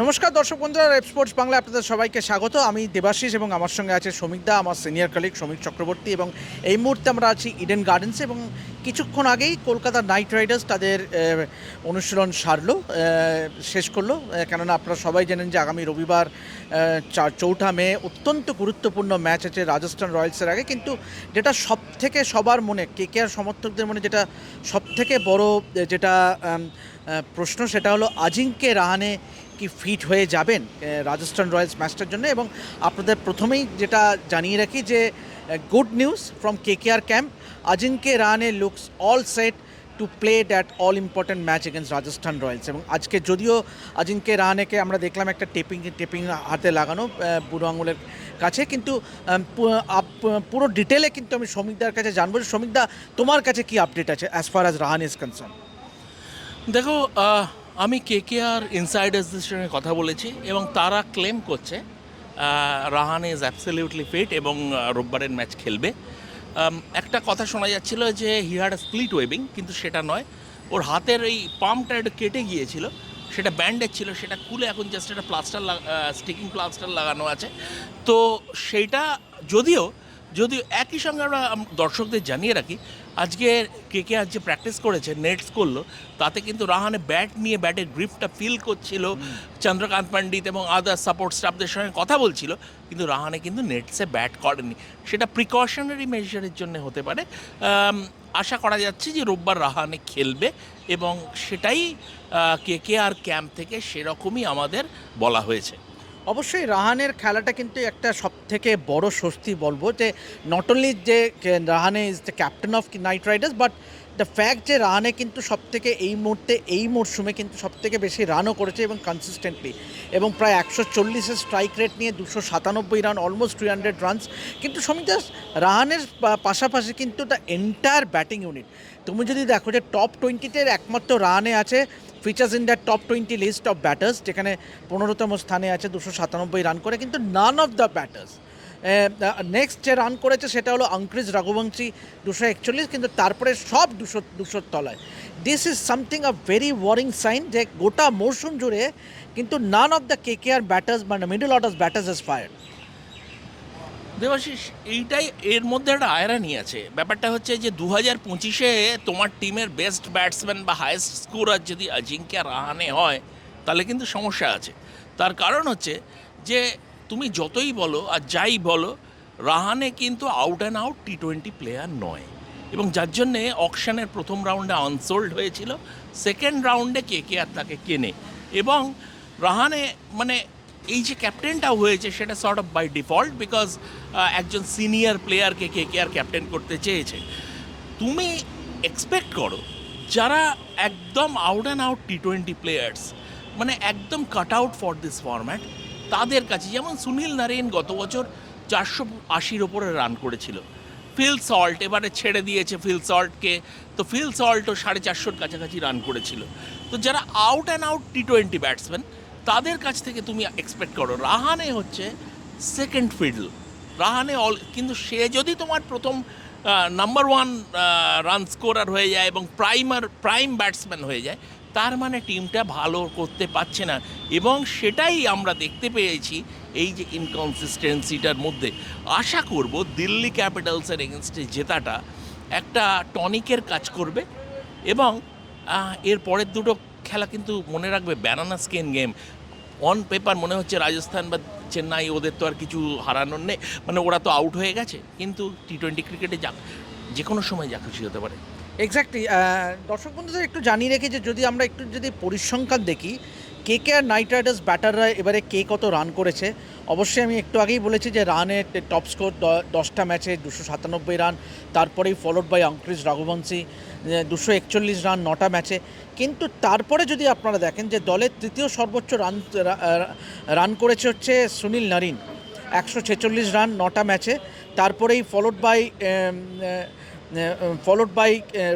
নমস্কার, দর্শক বন্ধুরা রেপ স্পোর্টস বাংলা আপনাদের সবাইকে স্বাগত। আমি দেবাশিস এবং আমার সঙ্গে আছে শ্রমিকদা আমার সিনিয়র কলিগ শ্রমিক চক্রবর্তী এবং এই মুহূর্তে আমরা আছি ইডেন গার্ডেন্সে এবং কিছুক্ষণ আগেই কলকাতা নাইট রাইডার্স তাদের অনুশীলন সারলো শেষ করল কেননা আপনারা সবাই জানেন যে আগামী রবিবার চৌঠা মে অত্যন্ত গুরুত্বপূর্ণ ম্যাচ আছে রাজস্থান রয়্যালসের আগে, কিন্তু যেটা সব থেকে সবার মনে, কে কে আর সমর্থকদের মনে যেটা সব থেকে বড় যেটা প্রশ্ন, সেটা হলো আজিঙ্কে রাহানে কি ফিট হয়ে যাবেন রাজস্থান রয়্যালস ম্যাচটার জন্য? এবং আপনাদের প্রথমেই যেটা জানিয়ে রাখি যে good news from K K R camp Ajinkya Rahane looks all set to play that all important match against Rajasthan Royals এবং আজকে যদিও আজিঙ্কে রাহানেকে আমরা দেখলাম একটা টেপিং টেপিং হাতে লাগানো বুড়ো আঙুলের কাছে, কিন্তু পুরো ডিটেলে কিন্তু আমি শ্রমিকদার কাছে জানব যে শ্রমিকদা, তোমার কাছে কি আপডেট আছে as far as Rahane is concern দেখো আমি কে কে আর ইনসাইডার্সদের সঙ্গে কথা বলেছি এবং তারা ক্লেম করছে রাহান ইজ অ্যাবসলিউটলি ফিট এবং রোববারের ম্যাচ খেলবে। একটা কথা শোনা যাচ্ছিল যে হি হ্যাড স্প্লিট ওয়েবিং কিন্তু সেটা নয়। ওর হাতের এই পাম্পটা একটু কেটে গিয়েছিল। সেটা ব্যান্ডেজ ছিল, সেটা খুলে এখন জাস্ট একটা প্লাস্টার স্টিকিং প্লাস্টার লাগানো আছে। তো সেইটা যদিও যদিও একই সঙ্গে আমরা দর্শকদের জানিয়ে রাখি আজকে কে কে আজ যে প্র্যাকটিস করেছে নেটস করল তাতে কিন্তু রাহানে ব্যাট নিয়ে ব্যাটের গ্রিপটা ফিল করছিল। চন্দ্রকান্ত পণ্ডিত এবং আদার সাপোর্ট স্টাফদের সঙ্গে কথা বলছিল কিন্তু রাহানে কিন্তু নেটসে ব্যাট করেনি। সেটা প্রিকশনারি মেজারের জন্য হতে পারে। আশা করা যাচ্ছে যে রোববার রাহানে খেলবে এবং সেটাই কে কে আর ক্যাম্প থেকে সেরকমই আমাদের বলা হয়েছে। অবশ্যই রাহানের খেলাটা কিন্তু একটা সব থেকে বড় স্বস্তি বলব যে নট অনলি যে Rahane is the captain of Knight Riders but the fact যে রাহানে কিন্তু সব থেকে এই মুহূর্তে, এই মরশুমে কিন্তু সব থেকে বেশি রানও করেছে এবং কনসিস্টেন্টলি এবং প্রায় একশো চল্লিশের স্ট্রাইক রেট নিয়ে দুশো সাতানব্বই run almost three hundred runs কিন্তু সমিতা, রাহানের পাশাপাশি কিন্তু দ্য এন্টায়ার ব্যাটিং ইউনিট তুমি যদি দেখো যে টপ টোয়েন্টিতে একমাত্র রানে আছে features in that top twenty list of batters যেখানে পনেরোতম স্থানে আছে দুশো সাতানব্বই রান করে, কিন্তু none of the batters next যে রান করেছে সেটা হলো অঙ্ক্রিজ রঘুবংশী দুশো একচল্লিশ, কিন্তু তারপরে সব দুশো, দুশোর তলায়। This is something a very worrying sign যে গোটা মরশুম জুড়ে কিন্তু none of the K K R batters মানে middle orders batters is fire Debashis এইটাই এর মধ্যে একটা আয়রানি আছে। ব্যাপারটা হচ্ছে যে দু হাজার পঁচিশে তোমার টিমের বেস্ট ব্যাটসম্যান বা হায়েস্ট স্কোরার যদি আজিঙ্ক্য রাহানে হয়, তাহলে কিন্তু সমস্যা আছে। তার কারণ হচ্ছে যে তুমি যতই বলো আর যাই বলো, রাহানে কিন্তু out and out T twenty player নয়। এবং যার জন্যে অকশানের প্রথম রাউন্ডে আনসোল্ড হয়েছিল সেকেন্ড রাউন্ডে কে কে আর তাকে কেনে। এবং রাহানে মানে এই যে ক্যাপ্টেনটা হয়েছে, সেটা sort of by default because একজন সিনিয়র প্লেয়ারকে কে কে আর ক্যাপ্টেন করতে চেয়েছে। তুমি এক্সপেক্ট করো, যারা একদম out and out T twenty players মানে একদম cut out for this format তাদের কাছে, যেমন সুনীল নারেন গত বছর চারশো আশির ওপরে রান করেছিল। ফিল সল্ট এবারে ছেড়ে দিয়েছে ফিল সল্টকে তো ফিল সল্টও সাড়ে চারশোর কাছাকাছি রান করেছিল। তো যারা out and out T twenty batsman তাদের কাছ থেকে তুমি এক্সপেক্ট করো। রাহানে হচ্ছে সেকেন্ড ফিডল রাহানে অল কিন্তু সে যদি তোমার প্রথম নাম্বার ওয়ান রান স্কোরার হয়ে যায় এবং প্রাইমার প্রাইম ব্যাটসম্যান হয়ে যায়, তার মানে টিমটা ভালো করতে পারছে না। এবং সেটাই আমরা দেখতে পেয়েছি এই যে ইনকনসিস্টেন্সিটার মধ্যে। আশা করব দিল্লি ক্যাপিটালসের এগেনস্টে জেতাটা একটা টনিকের কাজ করবে এবং এর পরের দুটো খেলা কিন্তু মনে রাখবে banana skin game on paper মনে হচ্ছে রাজস্থান বা চেন্নাই ওদের তো আর কিছু হারানোর নেই। মানে ওরা তো আউট হয়ে গেছে, কিন্তু টি টোয়েন্টি ক্রিকেটে যা যে কোনো সময় যা খুশি হতে পারে। এক্স্যাক্টলি দর্শক বন্ধুদের একটু জানিয়ে রেখে যে যদি আমরা একটু যদি পরিসংখ্যান দেখি, কে কে আর নাইট রাইডার্স ব্যাটাররা এবারে কে কত রান করেছে? অবশ্যই আমি একটু আগেই বলেছি যে রানের টপ স্কোর দশটা ম্যাচে দুশো সাতানব্বই রান তারপরেই ফলোড বাই অঙ্ক্রিজ রঘুবংশী। দুশো একচল্লিশ রান, নটা ম্যাচে। কিন্তু তারপরে যদি আপনারা দেখেন যে দলের তৃতীয় সর্বোচ্চ রান রান করেছে হচ্ছে সুনীল নারিন। একশো ছেচল্লিশ রান, নটা ম্যাচে। তারপরেই followed by followed by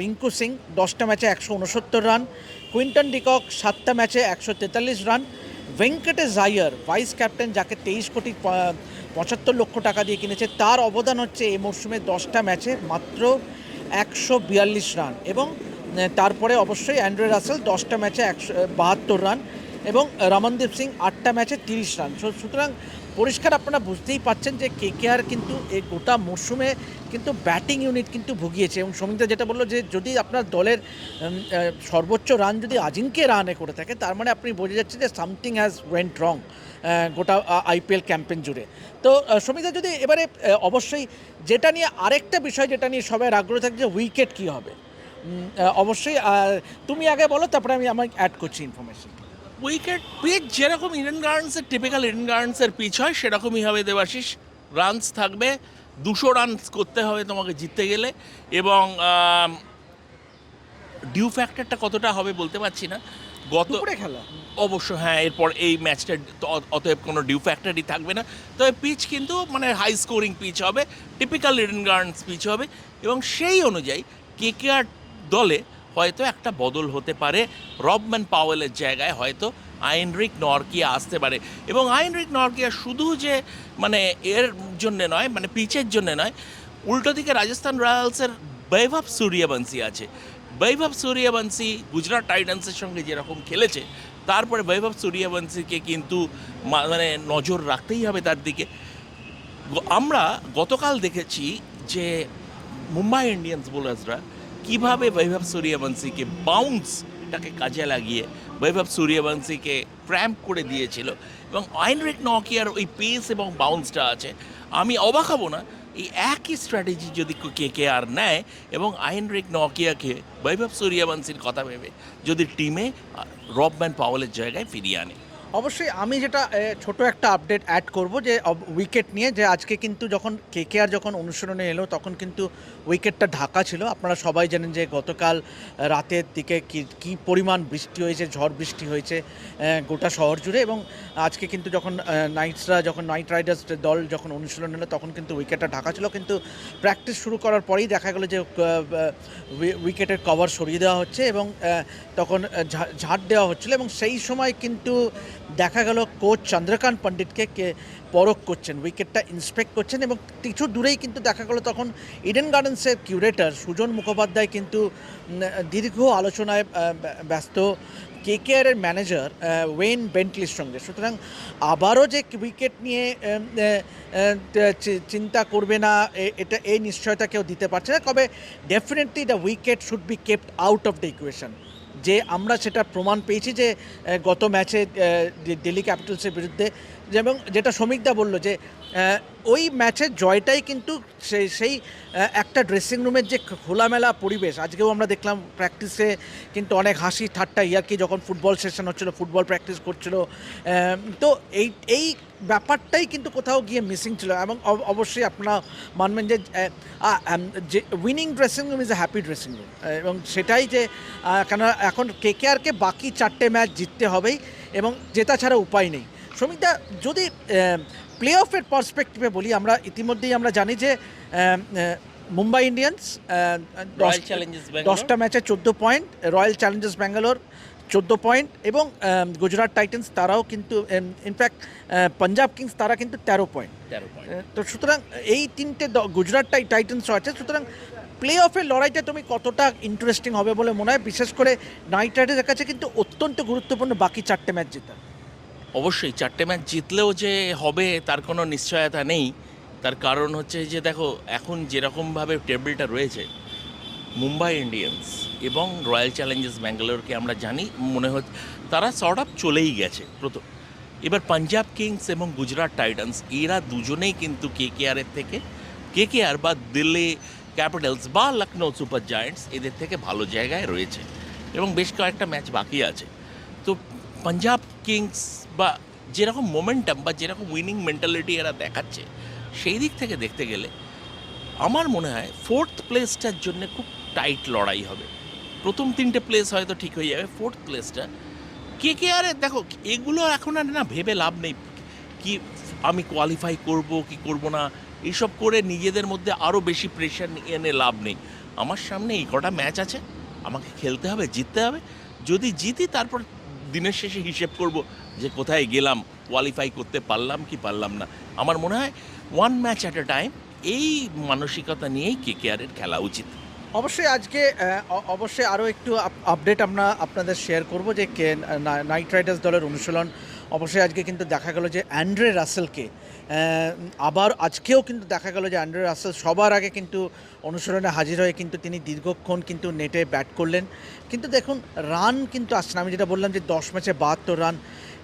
Rinku Singh, দশটা ম্যাচে একশো উনসত্তর রান। কুইন্টন ডিকক, সাতটা ম্যাচে একশো তেতাল্লিশ run. Venkatesh Iyer vice captain, যাকে তেইশ কোটি পঁচাত্তর লক্ষ টাকা দিয়ে কিনেছে, তার অবদান হচ্ছে এই মরশুমে দশটা ম্যাচে। মাত্র একশো বিয়াল্লিশ রান এবং তারপরে অবশ্যই অ্যান্ড্রে রাসেল দশটা ম্যাচে একশো বাহাত্তর রান এবং রমনদীপ সিং আটটা ম্যাচে তিরিশ রান। সুতরাং পরিষ্কার আপনারা বুঝতেই পাচ্ছেন যে কেকেআর কিন্তু এই গোটা মরশুমে কিন্তু ব্যাটিং ইউনিট কিন্তু ভুগিয়েছে এবং সমিতা যেটা বলল যে যদি আপনার দলের সর্বোচ্চ রান যদি আজিঙ্কে রানে করে থাকে, তার মানে আপনি বোঝা যাচ্ছে যে সামথিং হ্যাজ ওয়েন্ট রং। গোটা আইপিএল ক্যাম্পেন জুড়ে। তো সমিতা যদি এবারে অবশ্যই যেটা নিয়ে আরেকটা বিষয় যেটা নিয়ে সবাই আগ্রহ থাকে যে উইকেট কী হবে। অবশ্যই তুমি আগে বলো তারপরে আমি আমার অ্যাড করছি ইনফরমেশন উইকেট পিচ যেরকম ইডেন গার্ডেন্সের টিপিক্যাল ইডেন গার্ডেন্সের পিচ হয় সেরকমই হবে দেবাশিস। রানস থাকবে দুশো রানস করতে হবে তোমাকে জিততে গেলে এবং ডিউ ফ্যাক্টরটা কতটা হবে বলতে পারছি না। গত খেলা। অবশ্য হ্যাঁ এরপর এই ম্যাচটা অতএব কোনো ডিউ ফ্যাক্টরই থাকবে না। তবে পিচ কিন্তু মানে হাই স্কোরিং পিচ হবে টিপিক্যাল ইডেন গার্ডেন্স পিচ হবে এবং সেই অনুযায়ী কে কেকেআর দলে হয়তো একটা বদল হতে পারে। রবম্যান পাওয়েলের জায়গায় হয়তো আইনরিক নরকিয়া আসতে পারে এবং আইনরিক নরকিয়া শুধু যে মানে এর জন্য নয় মানে পিচের জন্যে নয়, উল্টো দিকে রাজস্থান রয়্যালসের বৈভব সূর্যবংশী আছে। বৈভব সূর্যবংশী গুজরাট টাইটান্সের সঙ্গে যেরকম খেলেছে তারপরে বৈভব সূর্যবংশীকে কিন্তু মানে নজর রাখতেই হবে তার দিকে। আমরা গতকাল দেখেছি যে মুম্বাই ইন্ডিয়ান্স বোলার্সরা কীভাবে বৈভব সূর্যবংশীকে বাউন্সটাকে কাজে লাগিয়ে বৈভব সূর্যবংশীকে ক্র্যাম্প করে দিয়েছিল এবং আইনরিক নকিয়ার ওই পেস এবং বাউন্সটা আছে। আমি অবাক হব না এই একই স্ট্র্যাটেজি যদি কে কে আর নেয় এবং আইনরিক নকিয়াকে বৈভব সূর্যবংশীর কথা ভেবে যদি টিমে রব রবম্যান পাওয়ালের জায়গায় ফিরিয়ে আনে। অবশ্যই আমি যেটা ছোট একটা আপডেট অ্যাড করব যে উইকেট নিয়ে যে আজকে কিন্তু যখন কেকেআর যখন অনুশীলনে এলো, তখন কিন্তু উইকেটটা ঢাকা ছিল। আপনারা সবাই জানেন যে গতকাল রাতের দিকে কি, কী পরিমাণ বৃষ্টি হয়েছে, ঝড় বৃষ্টি হয়েছে গোটা শহর জুড়ে এবং আজকে কিন্তু যখন নাইটসরা যখন নাইট রাইডার্স দল যখন অনুশীলন এলো, তখন কিন্তু উইকেটটা ঢাকা ছিল। কিন্তু প্র্যাকটিস শুরু করার পরেই দেখা গেলো যে উইকেটের কভার সরিয়ে দেওয়া হচ্ছে এবং তখন ঝাড় দেওয়া হচ্ছিল এবং সেই সময় কিন্তু দেখা গেল কোচ চন্দ্রকান্ত পণ্ডিতকে কে পরখ করছেন, উইকেটটা ইন্সপেক্ট করছেন এবং কিছু দূরেই কিন্তু দেখা গেল তখন ইডেন গার্ডেন্সের কিউরেটর সুজন মুখোপাধ্যায় কিন্তু দীর্ঘ আলোচনায় ব্যস্ত। কে কে এর ম্যানেজার ওয়েন বেন্টলির সঙ্গে। সুতরাং আবারও যে উইকেট নিয়ে চিন্তা করবে না এটা, এই নিশ্চয়তা কেউ দিতে পারছে না। তবে definitely the wicket should be kept out of the equation যে আমরা সেটা প্রমাণ পেয়েছি যে গত ম্যাচে দিল্লি ক্যাপিটালসের বিরুদ্ধে যেমন যেটা শ্রমিকদা বলল যে ওই ম্যাচের জয়টাই কিন্তু সেই সেই একটা ড্রেসিং রুমের যে খোলামেলা পরিবেশ, আজকেও আমরা দেখলাম প্র্যাকটিসে কিন্তু অনেক হাসি ঠাট্টা, ইয়ার্কি যখন ফুটবল সেশন হচ্ছিল ফুটবল প্র্যাকটিস করছিল তো এই এই ব্যাপারটাই কিন্তু কোথাও গিয়ে মিসিং ছিল এবং অব- অবশ্যই আপনারা মানবেন যে winning dressing room is a happy dressing room এবং সেটাই যে কেন এখন কেকেআরকে বাকি চারটে ম্যাচ জিততে হবেই এবং জেতা ছাড়া উপায় নেই। শ্রমিকদা যদি প্লে অফের পার্সপেক্টিভে বলি আমরা ইতিমধ্যেই আমরা জানি যে মুম্বাই ইন্ডিয়ান্স দশটা ম্যাচে চোদ্দ পয়েন্ট রয়্যাল চ্যালেঞ্জার্স ব্যাঙ্গালোর চোদ্দ পয়েন্ট এবং গুজরাট টাইটেন্স তারাও কিন্তু ইনফ্যাক্ট পাঞ্জাব কিংস তারা কিন্তু তেরো পয়েন্ট। তো সুতরাং এই তিনটে গুজরাট টাই টাইটান্সও আছে সুতরাং প্লে অফের লড়াইটা তুমি কতটা ইন্টারেস্টিং হবে বলে মনে হয় বিশেষ করে নাইট রাইডার্সের কাছে কিন্তু অত্যন্ত গুরুত্বপূর্ণ বাকি চারটে ম্যাচ জেতা। অবশ্যই চারটে ম্যাচ জিতলেও যে হবে তার কোনো নিশ্চয়তা নেই। তার কারণ হচ্ছে যে দেখো, এখন যেরকমভাবে টেবিলটা রয়েছে, মুম্বাই ইন্ডিয়ান্স এবং রয়্যাল চ্যালেঞ্জার্স ব্যাঙ্গালোরকে আমরা জানি, মনে হচ্ছে তারা শর্ট আপ চলেই গেছে। প্রথম, এবার পাঞ্জাব কিংস এবং গুজরাট টাইটান্স, এরা দুজনেই কিন্তু কে কে আরের থেকে কে কে আর বা দিল্লি ক্যাপিটালস বা লখনৌ সুপার জায়ান্টস এদের থেকে ভালো জায়গায় রয়েছে এবং বেশ কয়েকটা ম্যাচ বাকি আছে। তো পাঞ্জাব কিংস বা যেরকম মোমেন্টাম বা যেরকম উইনিং মেন্টালিটি এরা দেখাচ্ছে, সেই দিক থেকে দেখতে গেলে আমার মনে হয় ফোর্থ প্লেসটার জন্য খুব টাইট লড়াই হবে। প্রথম তিনটে প্লেস হয়তো ঠিক হয়ে যাবে ফোর্থ প্লেসটা কে কে আরে দেখো, এগুলো এখন আর না ভেবে লাভ নেই। কি আমি কোয়ালিফাই করব, কি করব না এইসব করে নিজেদের মধ্যে আরও বেশি প্রেশার এনে লাভ নেই। আমার সামনে এই কটা ম্যাচ আছে, আমাকে খেলতে হবে, জিততে হবে। যদি জিতি, তারপর দিনের শেষে হিসেব করব যে কোথায় গেলাম কোয়ালিফাই করতে পারলাম কি পারলাম না। আমার মনে হয় one match at a time এই মানসিকতা নিয়েই কে কেয়ারের খেলা উচিত। অবশ্যই আজকে অবশ্যই আরও একটু আপডেট আমরা আপনাদের শেয়ার করব যে কে নাইট রাইডার্স দলের অনুশীলন। অবশ্যই আজকে কিন্তু দেখা গেল যে অ্যান্ড্রে রাসেলকে আবার আজকেও কিন্তু দেখা গেল যে অ্যান্ড্রে রাসেল সবার আগে কিন্তু অনুশীলনে হাজির হয়ে কিন্তু তিনি দীর্ঘক্ষণ কিন্তু নেটে ব্যাট করলেন। কিন্তু দেখুন, রান কিন্তু আসছে না। আমি যেটা বললাম যে দশ ম্যাচে বাহাত্তর রান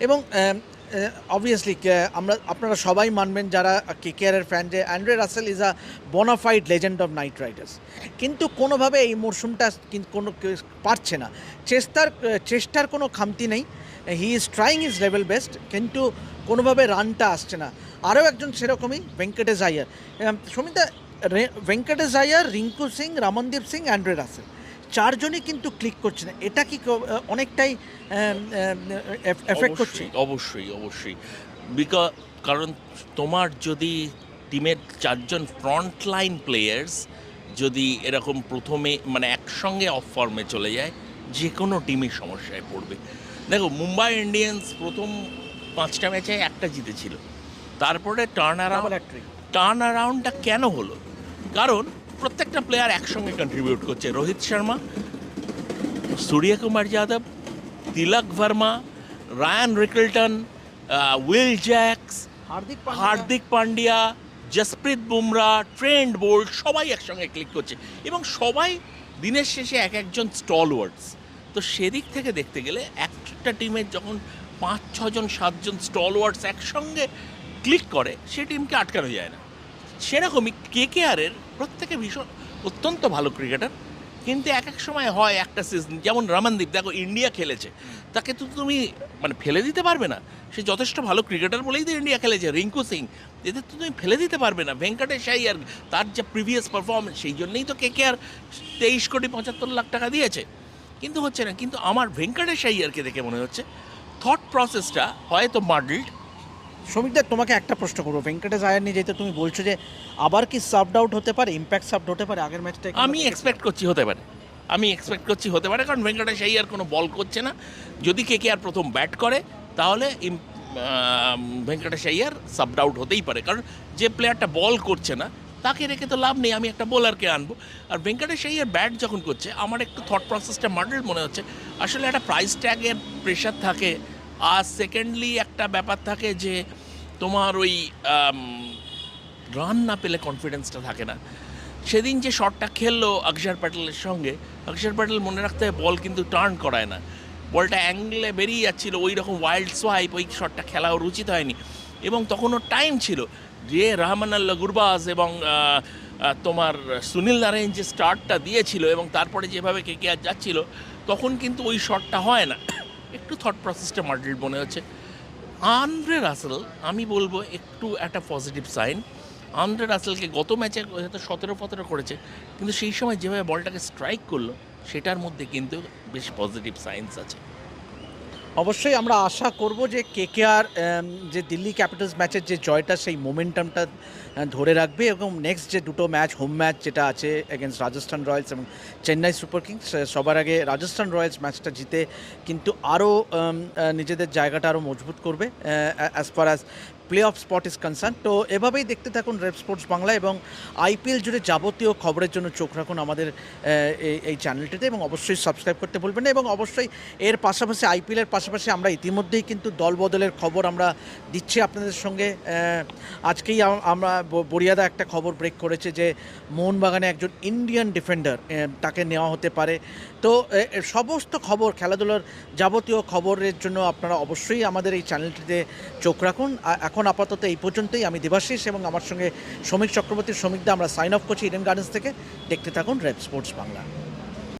এবং অবভিয়াসলি আমরা, আপনারা সবাই মানবেন যারা কে কেয়ারের ফ্যান যে Andre Russell is a bona fide legend of Knight Riders কিন্তু কোনোভাবে এই মরশুমটা কোনো পারছে না। চেষ্টার চেষ্টার কোনো খামতি নেই। He is trying is level best কিন্তু কোনোভাবে রানটা আসছে না। আরও একজন সেরকমই ভেঙ্কটেশ আয়ার। সমিতা ভেঙ্কটেশ আয়ার রিঙ্কু সিং রামনদীপ সিং অ্যান্ড্রে রাসেল। চারজনই কিন্তু ক্লিক করছে না। এটা কি অনেকটাই এফেক্ট করছে? অবশ্যই, অবশ্যই। বিকজ কারণ তোমার যদি টিমের চারজন ফ্রন্ট লাইন প্লেয়ার্স যদি এরকম প্রথমে মানে একসঙ্গে অফ ফর্মে চলে যায় যে কোনো টিমই সমস্যায় পড়বে। দেখো মুম্বাই ইন্ডিয়ান্স প্রথম পাঁচটা ম্যাচে একটা জিতেছিল। তারপরে টার্ন অ্যারাউন্ড। টার্ন অ্যারাউন্ডটা কেন হলো? কারণ প্রত্যেকটা প্লেয়ার একসঙ্গে কন্ট্রিবিউট করছে। Rohit Sharma Suryakumar Yadav Tilak Varma Ryan Rickelton Will Jacks Hardik Pandya- Hardik Pandya Jasprit Bumrah Trent Boult সবাই একসঙ্গে ক্লিক করছে। এবং সবাই দিনের শেষে এক একজন স্টলওয়ার্ডস তো সেদিক থেকে দেখতে গেলে একটা টিমের যখন পাঁচ ছজন সাতজন স্টলওয়ার্ডস একসঙ্গে ক্লিক করে, সে টিমকে আটকানো যায় না। সেরকমই কে কে আরের প্রত্যেকে ভীষণ, অত্যন্ত ভালো ক্রিকেটার কিন্তু এক এক সময় হয় একটা সিজন যেমন রমনদীপ, দেখো ইন্ডিয়া খেলেছে, তাকে তো তুমি মানে ফেলে দিতে পারবে না। সে যথেষ্ট ভালো ক্রিকেটার বলেই তো ইন্ডিয়া খেলেছে। রিঙ্কু সিং, এদের তো তুমি ফেলে দিতে পারবে না। ভেঙ্কটেশ আইয়ার তার যে প্রিভিয়াস পারফরমেন্স সেই জন্যই তো কে কে আর তেইশ কোটি পঁচাত্তর লাখ টাকা দিয়েছে। কিন্তু হচ্ছে না, কিন্তু আমার ভেঙ্কটেশ আইয়ারকে দেখে মনে হচ্ছে থট প্রসেসটা হয়তো মাডল্ড শ্রমিকদা তোমাকে একটা প্রশ্ন করব। ভেঙ্কটেশ আয়ার নিয়ে যেহেতু তুমি বলছো যে আবার কি সাবড আউট হতে পারে ইম্প্যাক্ট সাবড হতে পারে আগের ম্যাচটা আমি এক্সপেক্ট করছি হতে পারে। আমি এক্সপেক্ট করছি হতে পারে কারণ ভেঙ্কটেশ আইয়ার কোনো বল করছে না। যদি কে কে আর প্রথম ব্যাট করে তাহলে ভেঙ্কটেশ আইয়ার সাবড আউট হতেই পারে। কারণ যে প্লেয়ারটা বল করছে না তাকে রেখে তো লাভ নেই আমি একটা বোলারকে আনব। আর ভেঙ্কটেশ আইয়ার ব্যাট যখন করছে আমার একটু থট প্রসেসটা মডেল মনে হচ্ছে। আসলে একটা প্রাইস ট্যাগের প্রেশার থাকে আর সেকেন্ডলি একটা ব্যাপার থাকে যে তোমার ওই রান না পেলে কনফিডেন্সটা থাকে না। সেদিন যে শটটা খেললো অক্ষর প্যাটেলের সঙ্গে, অক্ষর প্যাটেল মনে রাখতে বল কিন্তু টার্ন করায় না। বলটা অ্যাঙ্গলে বেরিয়ে যাচ্ছিল ওই রকম ওয়াইল্ড সোয়াইপ ওই শটটা খেলা ওর উচিত হয়নি। এবং তখন ওর টাইম ছিল যে রহমান আল্লাহ গুরবাজ এবং তোমার সুনীল নারায়ণ যে স্টার্টটা দিয়েছিল এবং তারপরে যেভাবে কে কে আর যাচ্ছিল, তখন কিন্তু ওই শটটা হয় না। একটু থট প্রসেসটা মডেল মনে হচ্ছে। আন্দ্রে রাসেল, আমি বলব একটু একটা পজিটিভ সাইন আন্দ্রে রাসেলকে গত ম্যাচে হয়তো সতেরো ফতেরো করেছে, কিন্তু সেই সময় যেভাবে বলটাকে স্ট্রাইক করল, সেটার মধ্যে কিন্তু বেশ পজিটিভ সাইন্স আছে। অবশ্যই আমরা আশা করব যে কেকেআর যে দিল্লি ক্যাপিটালস ম্যাচের যে জয়টা, সেই মোমেন্টামটা ধরে রাখবে এবং নেক্সট যে দুটো ম্যাচ হোম ম্যাচ যেটা আছে এগেনস্ট রাজস্থান রয়্যালস এবং চেন্নাই সুপার কিংস সবার আগে রাজস্থান রয়্যালস ম্যাচটা জিতে কিন্তু আরও নিজেদের জায়গাটা আরও মজবুত করবে as far as playoff spot is concern তো এভাবেই দেখতে থাকুন রেড স্পোর্টস বাংলা এবং আইপিএল জুড়ে যাবতীয় খবরের জন্য চোখ রাখুন আমাদের এই- চ্যানেলটিতে এবং অবশ্যই সাবস্ক্রাইব করতে ভুলবেন না এবং অবশ্যই এর পাশাপাশি আইপিএলের পাশাপাশি আমরা ইতিমধ্যেই কিন্তু দল বদলের খবর আমরা দিচ্ছি আপনাদের সঙ্গে। আজকেই আমরা বরিয়াদা একটা খবর ব্রেক করেছে যে মোহনবাগানে একজন ইন্ডিয়ান ডিফেন্ডার তাকে নেওয়া হতে পারে। তো সমস্ত খবর, খেলাধুলার যাবতীয় খবরের জন্য আপনারা অবশ্যই আমাদের এই চ্যানেলটিতে চোখ রাখুন। আ- এখন আপাতত এই পর্যন্তই। আমি দেবাশিস এবং আমার সঙ্গে শ্রমিক চক্রবর্তী শ্রমিকদা আমরা সাইন অফ করছি ইডেন গার্ডেন্স থেকে। দেখতে থাকুন রেড স্পোর্টস বাংলা